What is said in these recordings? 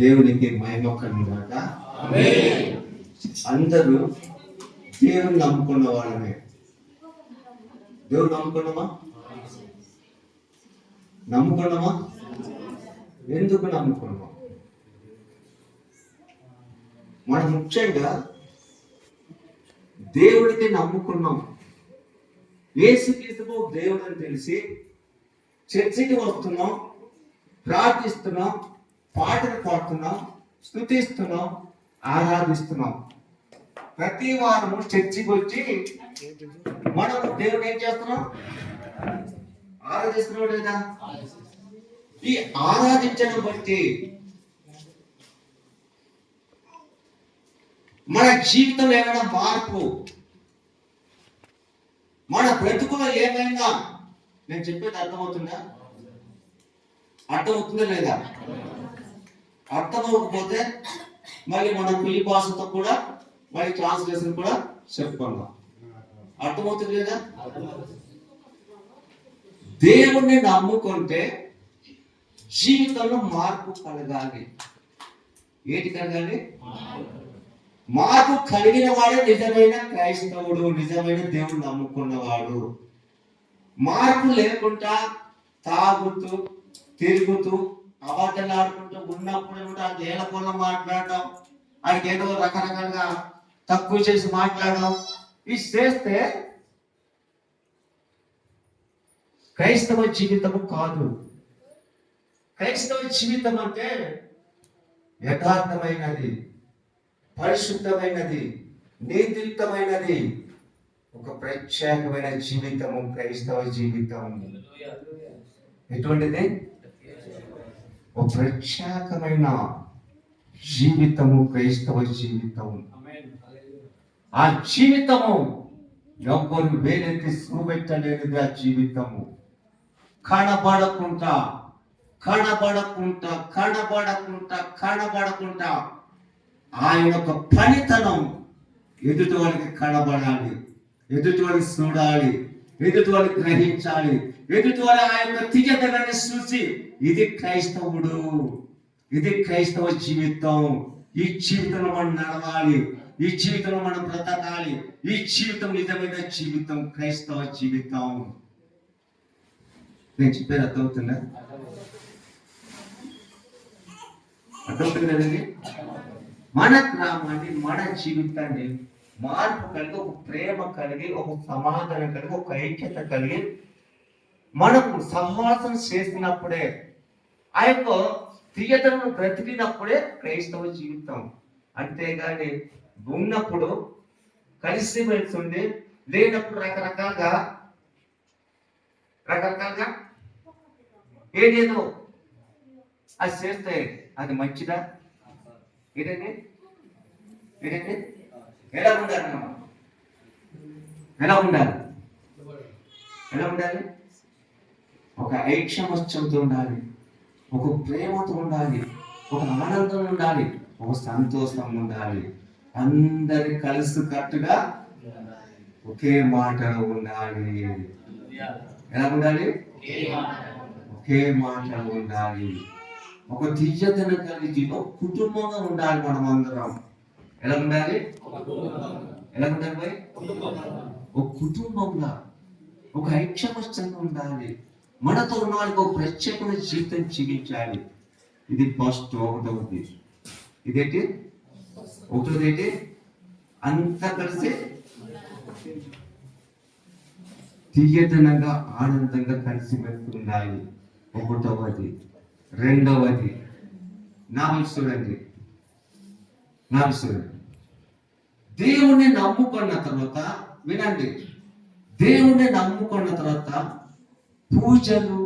దేవునికి మహిమ కలుగుగాక అందరూ దేవుని నమ్ముకున్న వాళ్ళమే. దేవుడు నమ్ముకున్నామా? నమ్ముకున్నామా? ఎందుకు నమ్ముకున్నామా. మనం ముఖ్యంగా దేవుడికి నమ్ముకున్నాం. ఏసుక్రీస్తుకు దేవుడు అని తెలిసి చర్చికి వస్తున్నాం ప్రార్థిస్తున్నాం పాటలు పాడుతున్నాం స్థుతిస్తున్నాం ఆరాధిస్తున్నాం. ప్రతి వారము చర్చికి వచ్చి మనం దేవుడు ఏం చేస్తున్నాం? ఆరాధిస్తున్నాం లేదా ఈ ఆరాధించడం బట్టి మన జీవితంలో ఏమైనా మార్పు మన బ్రతుకులో ఏమైనా నేను చెప్పేది అర్థమవుతుందా? అర్థమవుతుందా లేదా? అర్థమవకపోతే మళ్ళీ మన పిల్లి భాషతో కూడా మళ్ళీ ట్రాన్స్లేషన్ కూడా చెప్పుకుందాం. అర్థమవుతుంది లేదా? దేవుణ్ణి నమ్ముకుంటే జీవితంలో మార్పు కలగాలి. ఏంటి కలగాలి? మార్పు కలిగిన వాడే నిజమైన క్రైస్తవుడు నిజమైన దేవుడు నమ్ముకున్నవాడు. మార్పు లేకుండా తాగుతూ తిరుగుతూ అబద్ధాలు ఆడుకుంటూ ఉన్నప్పుడు కూడా నేలకొల్ల మాట్లాడడం ఆయనకి ఏదో రకరకాలుగా తక్కువ చేసి మాట్లాడడం ఇది చేస్తే క్రైస్తవ జీవితము కాదు. క్రైస్తవ జీవితం అంటే యథార్థమైనది పరిశుద్ధమైనది నీతియుక్తమైనది ఒక ప్రత్యేకమైన జీవితము క్రైస్తవ జీవితం ఎటువంటిది? ఒక ప్రత్యేకమైన జీవితము క్రైస్తవ జీవితం ఆ జీవితము ఎవ్వరు వేలెత్తి చూపెట్టలేనిది ఆ జీవితము. కనబడకుండా కనబడకుండా కనబడకుండా కనబడకుండా ఆయన యొక్క పనితనం ఎదుటి వారికి కనబడాలి ఎదుటి వారికి చూడాలి ఎదుటి వారికి గ్రహించాలి. ఎదుటివారి ఆ యొక్క తీయదనాన్ని చూసి ఇది క్రైస్తవుడు ఇది క్రైస్తవ జీవితం. ఈ జీవితంలో మనం నడవాలి ఈ జీవితంలో మనం బ్రతకాలి ఈ జీవితం నిజమైన జీవితం క్రైస్తవ జీవితం. నేను చెప్పేది అర్థమవుతుందా? అర్థమవుతుంది కదండి మన గ్రామాన్ని మన జీవితాన్ని మార్పు కలిగి ఒక ప్రేమ కలిగి ఒక సమాధానం కలిగి ఒక ఐక్యత కలిగి మనకు సహవాసం చేసినప్పుడే ఆ యొక్క తీయతను బ్రతికినప్పుడే క్రైస్తవ జీవితం. అంతేగాని ఉన్నప్పుడు కలిసి వెళ్తుంది లేనప్పుడు రకరకాలుగా రకరకాలుగా ఏదేదో అది చేస్తే అది మంచిదా? ఏంటండి? ఎలా ఉండాలి మనం? ఎలా ఉండాలి? ఎలా ఉండాలి? ఒక ఐక్షమత్యంతో ఉండాలి ఒక ప్రేమతో ఉండాలి ఒక ఆనందం ఉండాలి ఒక సంతోషం ఉండాలి. అందరి కలిసి కట్టుగా ఒకే మాటలో ఉండాలి. ఎలా ఉండాలి? ఒకే మాటలో ఉండాలి. ఒక తీయతను కలిగి ఒక కుటుంబంగా ఉండాలి మనం అందరం ఎలా ఉండాలి? ఎలా ఉండాలి ఒక కుటుంబంగా ఒక ఐక్షమత్యంగా ఉండాలి. మనతో ఉన్న వాళ్ళకి ఒక ప్రత్యేకమైన జీవితం జీవించాలి ఇది ఫస్ట్ ఒకటవది ఇదేంటి? ఒకటోది ఏంటి? అంతా కలిసి తీయతనంగా ఆనందంగా కలిసి వెళ్తుండాలి. ఒకటవది. రెండవది. నాలుగు చూడండి. నాలుగు చూడండి. దేవుణ్ణి నమ్ముకున్న తర్వాత వినండి. దేవుణ్ణి నమ్ముకున్న తర్వాత పూజలు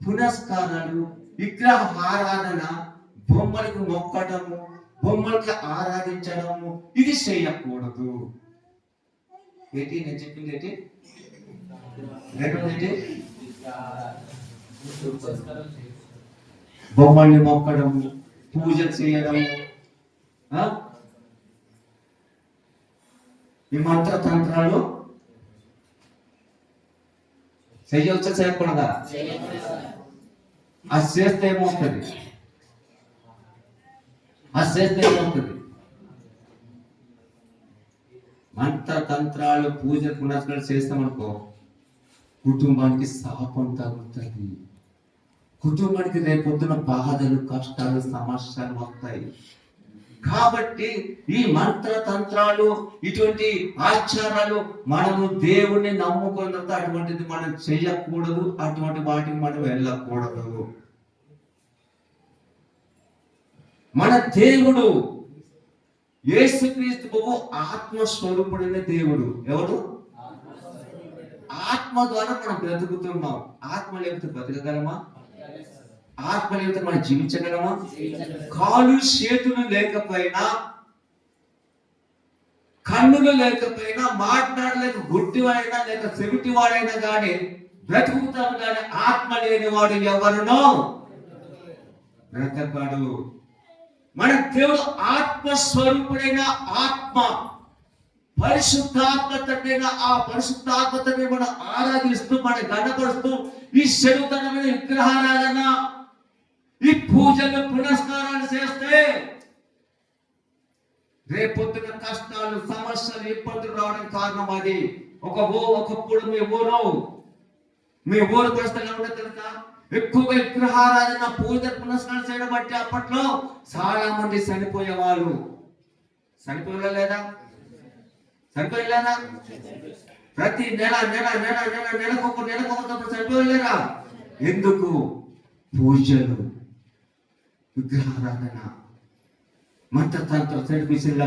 పునస్కారాలు విగ్రహ ఆరాధన బొమ్మలకు మొక్కడము బొమ్మలకి ఆరాధించడము ఇది చేయకూడదు. ఏంటి? నేను చెప్పింది ఏంటి? రెండోది ఏంటి బొమ్మల్ని మొక్కడము పూజ చేయడము ఈ మంత్రతంత్రాలు తంత్రాలు చెయ్యొచ్చా చేయకూడదా అది చేస్తే ఏమవుతుంది అది చేస్తే ఏమవుతుంది మంత్ర తంత్రాలు పూజ పునస్కారాలు చేస్తామనుకో కుటుంబానికి శాపం తగ్గుతుంది కుటుంబానికి రేపొద్దున బాధలు కష్టాలు సమస్యలు వస్తాయి కాబట్టి ఈ మంత్ర తంత్రాలు ఇటువంటి ఆచారాలు మనము దేవుణ్ణి నమ్ముకున్న తర్వాత అటువంటిది మనం చేయకూడదు అటువంటి వాటికి మనం వెళ్ళకూడదు. మన దేవుడు యేసుక్రీస్తు ప్రభు ఆత్మస్వరూపుడైన దేవుడు ఎవడు ఆత్మ ద్వారా మనం బ్రతుకుతున్నాం. ఆత్మ లేకపోతే బ్రతకగలమా? ఆత్మలేత మనం జీవించగలమా? కాలు చేతులు లేకపోయినా కన్నులు లేకపోయినా మాట్లాడలేక గుడ్డివాడైనా లేక చెవిటివాడైనా కానీ బ్రతుకుతాం కానీ ఆత్మ లేనివాడు ఎవరునో బ్రతకడు. మన దేవుడు ఆత్మస్వరూపుడైన ఆత్మ పరిశుద్ధాత్మ తండ్రైన ఆ పరిశుద్ధాత్మ తండ్రి మనం ఆరాధిస్తూ మన గణపరుస్తూ ఈ శరుతనమైన విగ్రహారాధన ఈ పూజలు పునస్కారాలు చేస్తే రేపొద్దున కష్టాలు సమస్యలు ఇబ్బందులు రావడానికి కారణం అది. ఒక ఓ ఒకప్పుడు మీ ఊరు. మీ ఊరు పరిస్థితి ఎలా తెలుసా? ఎక్కువగా విగ్రహారాధన పూజ పునస్కారం చేయడం బట్టి అప్పట్లో చాలా మంది చనిపోయేవారు. చనిపోయే లేదా? చనిపోయలేదా? ప్రతి నెల నెల నెల నెల నెలకు ఒక నెలకు ఒక చనిపోయలేరా? ఎందుకు? పూజలు. విగ్రహారాధన మంత్రతంత్ర సెల్ఫీసులు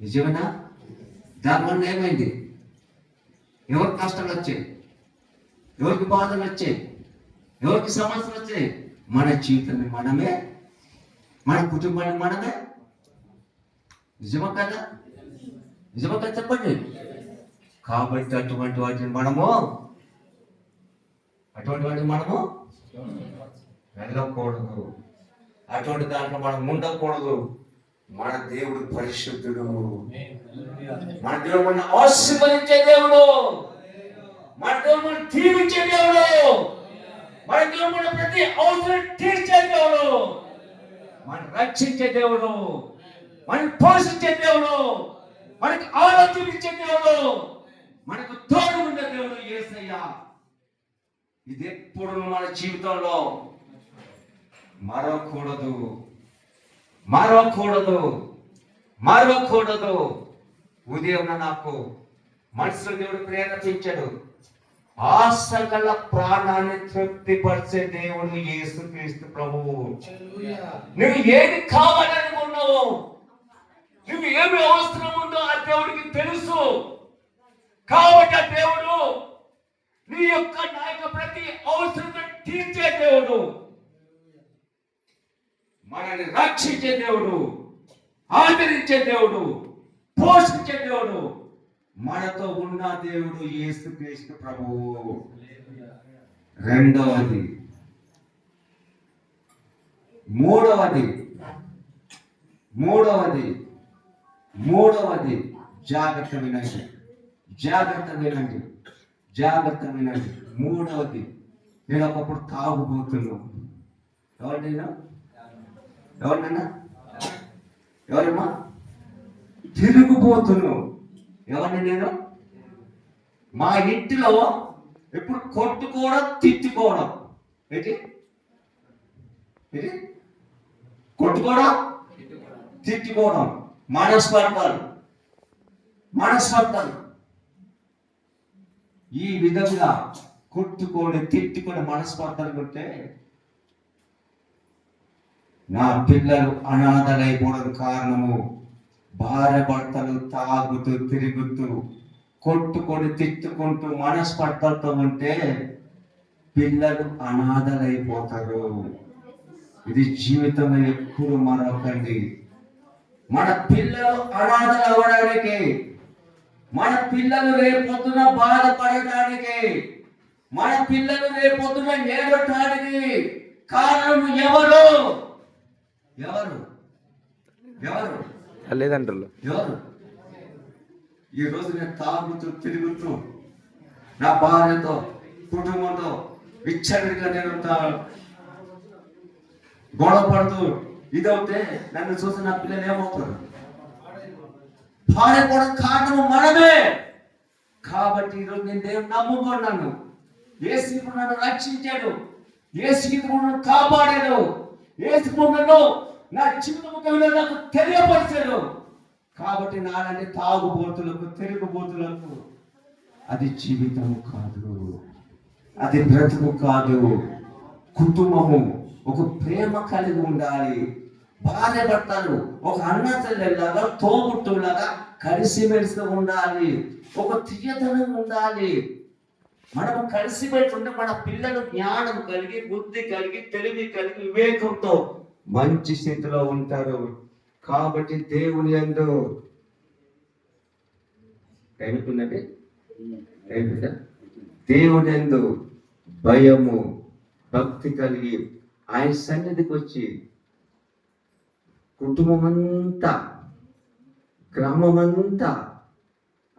నిజమేనా? దానివల్ల ఏమైంది? ఎవరికి కష్టాలు వచ్చాయి ఎవరికి బాధలు వచ్చాయి ఎవరికి సమస్యలు వచ్చాయి మన జీవితాన్ని మనమే మన కుటుంబాన్ని మనమే. నిజమా కదా? నిజమా కదా చెప్పండి? కాబట్టి అటువంటి వాటిని మనము అటువంటి వాటిని మనము వెళ్ళకూడదు. అటువంటి దాంట్లో మనం ఉండకూడదు. మన దేవుడు పరిశుద్ధుడు. మన దేవుడు మన ఆశీర్వదించే దేవుడు. మన దేవుడు మన దీవించే దేవుడు. మన దేవుడు మన ప్రతి అవసరం తీర్చే దేవుడు. మన రక్షించే దేవుడు. మన పోషించే దేవుడు. మనకి ఆరోగ్యం ఇచ్చే దేవుడు. మనకు తోడు ఉండే దేవుడు యేసయ్య. ఇది ఎప్పుడు మన జీవితంలో మరవకూడదు మరవకూడదు మరవకూడదు ఉదయం నాకు మనసులో దేవుడు ప్రేరేపించాడు ఆశ గల ప్రాణాన్ని తృప్తిపరిచే దేవుడు యేసుక్రీస్తు ప్రభువు. నువ్వు ఏది కావాలనుకున్నావు నువ్వు ఏమి అవసరం ఉందో ఆ దేవుడికి తెలుసు. కాబట్టి ఆ దేవుడు నీ యొక్క నాయక ప్రతి అవసరం తీర్చే దేవుడు. మనల్ని రక్షించే దేవుడు ఆదరించే దేవుడు పోషించే దేవుడు. మనతో ఉన్న దేవుడు యేసుక్రీస్తు ప్రభువు. రెండవది మూడవది మూడవది మూడవది జాగ్రత్త వినండి జాగ్రత్త వినండి జాగ్రత్త వినండి. మూడవది నేను ఒకప్పుడు తాగుబోతున్నాను ఎవరినైనా? ఎవరినైనా ఎవరమ్మా? తిరుగుబోతున్నావు ఎవరిని నేను? మా ఇంటిలో ఎప్పుడు కొట్టుకోవడం తిట్టుకోవడం. ఏంటి? ఏంటి? కొట్టుకోవడం తిట్టుకోవడం. మనస్పర్ధలు మనస్పర్ధలు ఈ విధంగా కొట్టుకొని తిట్టుకొని మనస్పర్ధలు ఉంటే నా పిల్లలు అనాథలైపోవడం కారణము. భార్య భర్తలు తాగుతూ తిరుగుతూ కొట్టుకొని తిట్టుకుంటూ మనస్పర్ధలతో ఉంటే పిల్లలు అనాథలైపోతారు. ఇది జీవితంలో ఎప్పుడు మరొకండి. మన పిల్లలు అనాథలు అవ్వడానికి మన పిల్లలు రేపొద్దున బాధపడటానికి మన పిల్లలు రేపొద్దున ఏడటానికి కారణం ఎవరు? ఎవరు? ఎవరు? తల్లిదండ్రులు ఎవరు? ఈ రోజు నేను తాగుతూ తిరుగుతూ నా భార్యతో కుటుంబంతో విచ్చడిగా నేను తా- గొడవ పడుతూ ఇదవుతే నన్ను చూసి నా పిల్లలు ఏమవుతారు? పాడైపోవడం కారణం మనమే. కాబట్టి ఈరోజు నేను దేవుని నమ్ముకున్నాను. ఏ స్థితిలో నన్ను రక్షించాడు. ఏ నన్ను కాపాడాడు. ఏసు స్థితిలో నా జీవితం నాకు తెలియపరిచాడు కాబట్టి నాలంటే తాగుబోతులకు తిరుగుబోతులకు. అది జీవితము కాదు. అది బ్రతుకు కాదు. కుటుంబము ఒక ప్రేమ కలిగి ఉండాలి. భార్య భర్తలు ఒక అన్న చెల్లెల్లాగా తోబుట్టులాగా కలిసిమెలిసి ఉండాలి. ఒక తీయతనం ఉండాలి. మనం కలిసిమెలిసి ఉంటే మన పిల్లలు జ్ఞానం కలిగి బుద్ధి కలిగి తెలివి కలిగి వివేకంతో మంచి స్థితిలో ఉంటారు. కాబట్టి దేవుని ఎందు ఏమిటిందండి దేవుని ఎందు భయము భక్తి కలిగి ఆయన సన్నిధికి వచ్చి కుటుంబమంతా గ్రామమంతా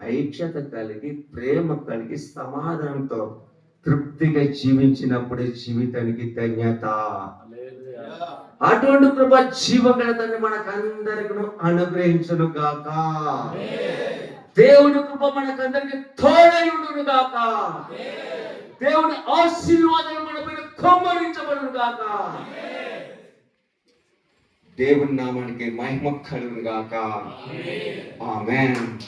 ఐక్షత కలిగి ప్రేమ కలిగి సమాధానంతో తృప్తిగా జీవించినప్పుడే జీవితానికి ధన్యత. అటువంటి కృప జీవగలతని మనకందరికి అనుగ్రహించును గాక. దేవుని కృప మనకందరికి తోడయుడును గాక. దేవుని ఆశీర్వాదం మన పైన కొమ్మరించబడును గాక. దేవుని నామానికి మహిమ కలుగును గాక. ఆమేన్.